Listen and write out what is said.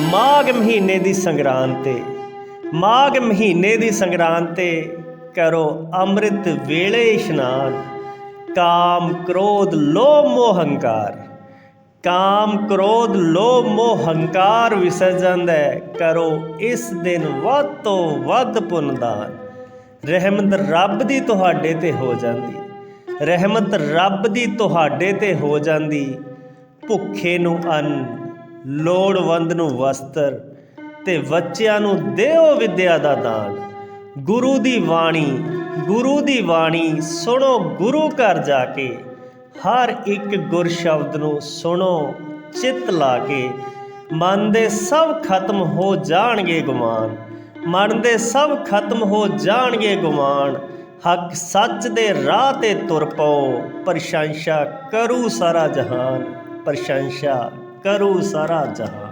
ਮਾਘ ਮਹੀਨੇ ਦੀ ਸੰਗਰਾਂਦ ਤੇ। ਮਾਘ ਮਹੀਨੇ ਦੀ ਸੰਗਰਾਂਦ ਤੇ ਕਰੋ ਅੰਮ੍ਰਿਤ ਵੇਲੇ ਇਸ਼ਨਾਨ। ਕਾਮ ਕ੍ਰੋਧ ਲੋਭ ਮੋਹ ਹੰਕਾਰ। ਕਾਮ ਕ੍ਰੋਧ ਲੋਭ ਮੋਹ ਹੰਕਾਰ ਵਿਸਰਜਨ ਹੈ। ਕਰੋ ਇਸ ਦਿਨ ਵੱਧ ਤੋਂ ਵੱਧ ਪੁੰਨਦਾਨ ਰਹਿਮਤ ਰੱਬ ਦੀ ਤੁਹਾਡੇ ਤੇ ਹੋ ਜਾਂਦੀ। ਰਹਿਮਤ ਰੱਬ ਦੀ ਤੁਹਾਡੇ ਤੇ ਹੋ ਜਾਂਦੀ। ਭੁੱਖੇ ਨੂੰ ਅੰਨ ਲੋੜਵੰਦ ਨੂੰ ਵਸਤਰ ਤੇ ਬੱਚਿਆਂ ਨੂੰ ਦਿਓ ਵਿਦਿਆ ਦਾ ਦਾਨ। ਗੁਰੂ ਦੀ ਬਾਣੀ, ਗੁਰੂ ਦੀ ਬਾਣੀ ਸੁਣੋ ਗੁਰੂ ਘਰ ਜਾ ਕੇ। ਹਰ ਇੱਕ ਗੁਰ ਸ਼ਬਦ ਨੂੰ ਸੁਣੋ, ਚਿੱਤ ਲਾ ਕੇ। ਮਨ ਦੇ ਸਭ ਖਤਮ ਹੋ ਜਾਣਗੇ ਗੁਮਾਨ। ਮਨ ਦੇ ਸਭ ਖਤਮ ਹੋ ਜਾਣਗੇ ਗੁਮਾਨ। ਹੱਕ ਸੱਚ ਦੇ ਰਾਹ ਤੇ ਤੁਰ ਪਓ। ਪ੍ਰਸ਼ੰਸਾ ਕਰੂ ਸਾਰਾ ਜਹਾਨ। ਪ੍ਰਸ਼ੰਸਾ ਕਰੂ ਸਾਰਾ ਜਹਾਨ।